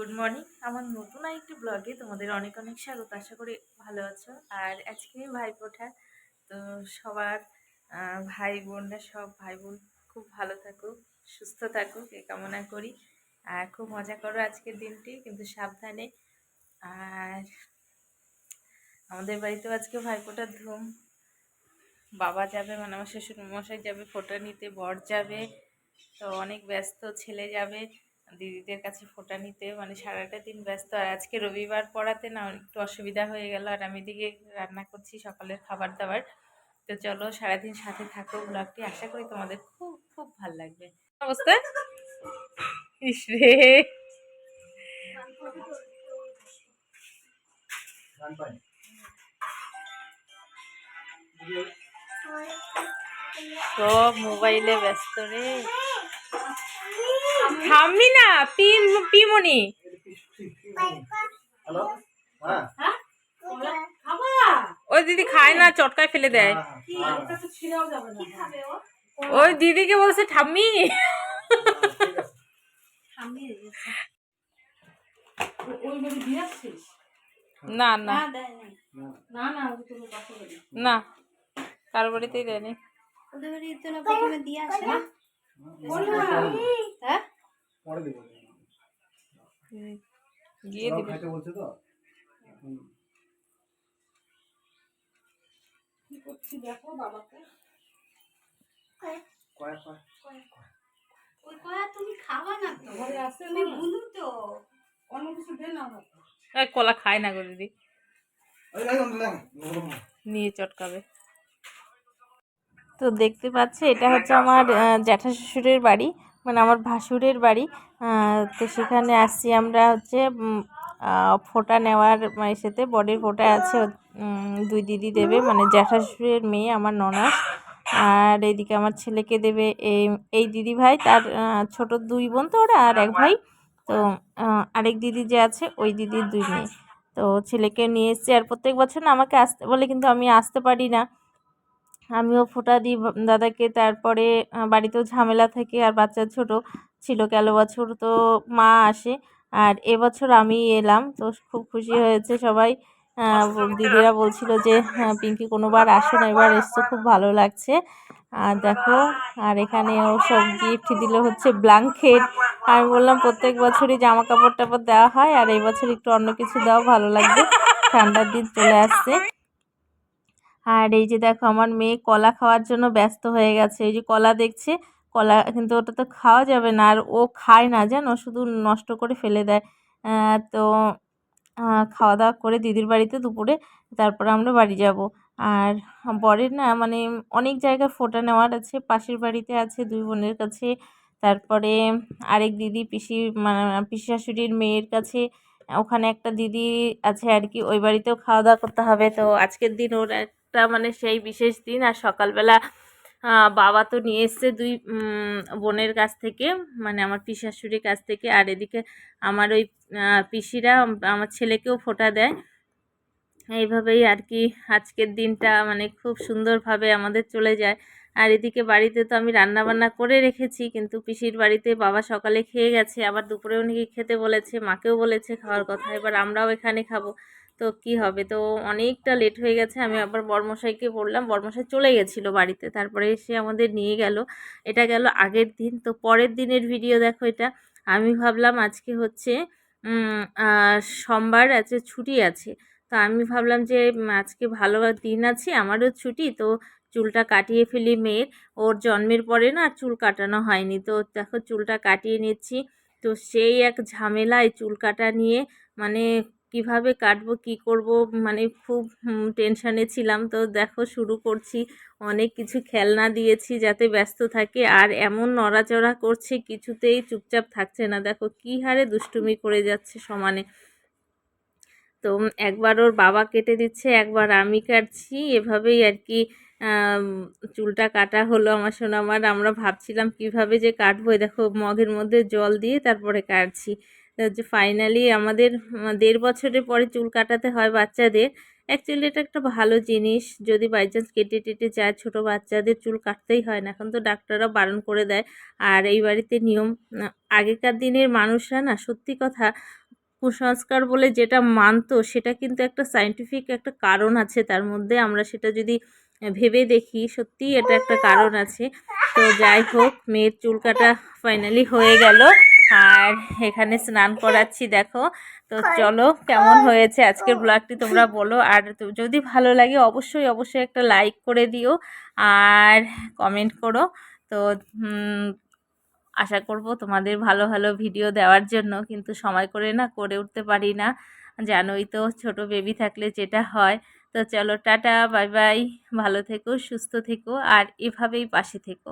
Good morning আমার নতুন আরেকটি ব্লগে তোমাদের অনেক অনেক স্বাগত। আশা করি ভালো আছো। আর আজকে ভাইফোঁটা তো সবার ভাই বোনরা সব ভাই বোন খুব ভালো থাকুক, সুস্থ থাকুক, এ কামনা করি। আর খুব মজা করো আজকের দিনটি, কিন্তু সাবধানে। আর আমাদের বাড়িতেও আজকে ভাইফোঁটার ধুম। বাবা যাবে মানে আমার শ্বশুর মশাই যাবে ফোঁটা নিতে, বর যাবে, তো অনেক ব্যস্ত, ছেলে যাবে। দিদিদের কাছে ফোঁটা নিতে মানে সারাটা দিন ব্যস্ত। আর আজকে রবিবার পড়াতে না একটু অসুবিধা হয়ে গেল। আর আমি দিকে রান্না করছি সকালের খাবার দাবার। তো চলো সারাদিন সাথে থাকো ব্লগটি। আশা করি তোমাদের খুব খুব ভালো লাগবে। অবস্থা? ইস রে। সব মোবাইলে ব্যস্ত রে। থামবি না পিম পিমনি হ্যালো হ্যাঁ? ওই দিদি খায় না চটকায় ফেলে দেয়। হ্যাঁ, ওই দিদিকে বলছে ঠাম্মি। না না। না, না। কার বাড়িতেই দেয়নি। ওদের বাড়ি না দিয়ে আসে না। হ্যাঁ? পরে দেবো গিয়ে ওরাও দিবে। খাইতে বলছে তো। হুম। কয়েক কয়েক ওই কয়া তুমি খাবা না তো? তুমি বুনু তো। এই কলা খায় না গো দিদি। নিয়ে চটকাবে। তো দেখতে পাচ্ছে এটা হচ্ছে আমার আহ, জ্যাঠা শ্বশুরের বাড়ি। মানে আমার ভাসুরের বাড়ি তো সেখানে আসছি আমরা হচ্ছে ফোঁটা নেওয়ার সাথে বডির ফোঁটা আছে দুই দিদি দেবে মানে জ্যাঠা শ্বশুরের মেয়ে, আমার ননাস। আর এইদিকে আমার ছেলেকে দেবে এই দিদি ভাই, তার ছোট দুই বোন তো ওরা, আর এক ভাই। তো আরেক দিদি যে আছে, ওই দিদির দুই মেয়ে। তো ছেলেকে নিয়ে এসেছি, আর প্রত্যেক বছর না আমাকে আসতে বলে, কিন্তু আমি আসতে পারি না। আমিও ফোঁটা দিই দাদাকে। তারপরে বাড়িতেও ঝামেলা থাকে আর বাচ্চা ছোট ছিল গেল বছর তো মা আসে আর এবছর আমি এলাম তো খুব খুশি হয়েছে সবাই। দিদিরা বলছিল যে হ্যাঁ, পিঙ্কি কোনোবার আসো না এবার এসছো খুব ভালো লাগছে। আর দেখো আর এখানে ও সব গিফট দিল হচ্ছে ব্ল্যাঙ্কেট আমি বললাম প্রত্যেক বছরই জামা কাপড় টাপড় দেওয়া হয় আর এই বছর একটু অন্য কিছু দেওয়া ভালো লাগবে। ঠান্ডার দিন চলে আসছে। আর এই যে দেখো আমার মেয়ে কলা খাওয়ার জন্য ব্যস্ত হয়ে গেছে। এই যে কলা দেখছে, কলা কিন্তু ওটা তো খাওয়া যাবে না আর ও খায় না জানো? শুধু নষ্ট করে ফেলে দেয়। তো খাওয়া দাওয়া করে দিদির বাড়িতে দুপুরে তারপরে আমরা বাড়ি যাব। আর বরের না মানে অনেক জায়গায় ফোঁটা নেওয়ার আছে, পাশের বাড়িতে আছে, দুই বোনের কাছে। তারপরে আরেক দিদি পিসি মানে পিসি শাশুড়ির মেয়ের কাছে ওখানে একটা দিদি আছে আর কি ওই বাড়িতেও খাওয়া দাওয়া করতে হবে। তো আজকের দিন ওর একটা মানে সেই বিশেষ দিন আর সকালবেলা বাবা তো নিয়ে এসছে দুই বোনের কাছ থেকে মানে আমার পিসি শাশুড়ির কাছ থেকে। আর এদিকে আমার ওই পিসিরা আমার ছেলেকেও ফোঁটা দেয়। এইভাবেই আর কি আজকের দিনটা মানে খুব সুন্দরভাবে আমাদের চলে যায়। আর এদিকে বাড়িতে তো আমি রান্না বান্না করে রেখেছি, কিন্তু পিসির বাড়িতে বাবা সকালে খেয়ে গেছে, আবার দুপুরেও নাকি খেতে বলেছে, মাকেও বলেছে খাওয়ার কথা, এবার আমরাও এখানে খাব। তো কি হবে? তো অনেকটা লেট হয়ে গেছে, আমি আবার বর্মশাইকে বললাম, বর্মশাই চলে গেছিল বাড়িতে, তারপরে এসে আমাদের নিয়ে গেল। এটা গেল আগের দিন, তো পরের দিনের ভিডিও দেখো এটা। আমি ভাবলাম আজকে হচ্ছে সোমবার আছে, ছুটি আছে। তো আমি ভাবলাম যে আজকে ভালো দিন আছে, আমারও ছুটি, তো চুলটা কাটিয়ে ফেলি মেয়ের। ওর জন্মের পরে না চুল কাটানো হয়নি, তো দেখো চুলটা কাটিয়ে নিচ্ছি। তো সেই এক ঝামেলায় চুল কাটা নিয়ে মানে কীভাবে কাটবো, কি করব মানে খুব টেনশানে ছিলাম। তো দেখো শুরু করছি, অনেক কিছু খেলনা দিয়েছি যাতে ব্যস্ত থাকে, আর এমন নড়াচড়া করছে কিছুতেই চুপচাপ থাকছে না। দেখো কী হারে দুষ্টুমি করে যাচ্ছে সমানে। তো একবার ওর বাবা কেটে দিচ্ছে, একবার আমি কাটছি। এভাবেই আর কি চুলটা কাটা হলো আমার সোনামার আমরা ভাবছিলাম কীভাবে যে কাটবো দেখো মগের মধ্যে জল দিয়ে তারপরে কাটছি। যে ফাইনালি আমাদের দেড় বছরের পরে চুল কাটাতে হয় বাচ্চাদের। অ্যাকচুয়ালি এটা একটা ভালো জিনিস, যদি বাই চান্স কেটে টেটে যায়, ছোটো বাচ্চাদের চুল কাটতেই হয় না। এখন তো ডাক্তাররা বারণ করে দেয়। আর এই বাড়িতে নিয়ম আগেকার দিনের মানুষরা না, সত্যি কথা কুসংস্কার বলে যেটা মানতো, সেটা কিন্তু একটা সাইন্টিফিক একটা কারণ আছে। তার মধ্যে আমরা সেটা যদি ভেবে দেখি সত্যিই এটা একটা কারণ আছে। তো যাই হোক, মেয়ের চুল কাটা ফাইনালি হয়ে গেল। আর এখানে স্নান করাচ্ছি, দেখো। তো চলো, কেমন হয়েছে আজকের ব্লগটি তোমরা বলো। আর যদি ভালো লাগে, অবশ্যই অবশ্যই একটা লাইক করে দিও। আর কমেন্ট করো। তো আশা করব তোমাদের ভালো ভালো ভিডিও দেওয়ার জন্য। কিন্তু সময় করে না, করে উঠতে পারি না। জানোই তো, ছোট বেবি থাকলে যেটা হয়। তো চলো, টাটা বাই বাই ভালো থেকো, সুস্থ থেকো, আর এভাবেই পাশে থেকো।